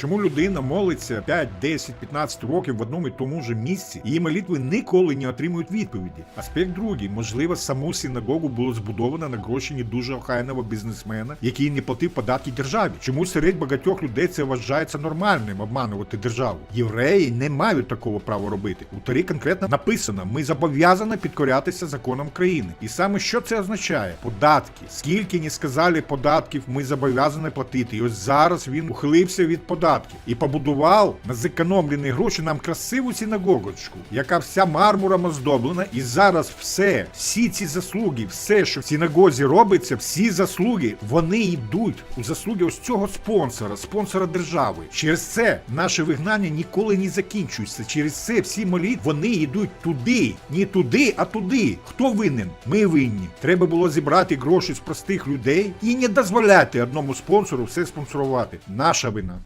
Чому людина молиться 5, 10, 15 років в одному і тому ж місці, її молитви ніколи не отримують відповіді? Аспект другий, можливо, саму синагогу було збудовано на гроші не дуже охайного бізнесмена, який не платив податки державі. Чому серед багатьох людей це вважається нормальним обманувати державу? Євреї не мають такого права робити. У Торі конкретно написано: ми зобов'язані підкорятися законам країни. І саме що це означає? Податки. Скільки не сказали податків, ми зобов'язані платити. І ось зараз він ухилився від податків і побудував на зекономлені гроші нам красиву синагогочку, яка вся мармуром оздоблена. І зараз все, всі ці заслуги, все, що в синагозі робиться, всі заслуги, вони йдуть у заслуги ось цього спонсора, спонсора держави. Через це наше вигнання ніколи не закінчується. Через це всі молитви, вони йдуть туди, не туди, а туди. Хто винен? Ми винні. Треба було зібрати гроші з простих людей і не дозволяти одному спонсору все спонсорувати. Наша вина.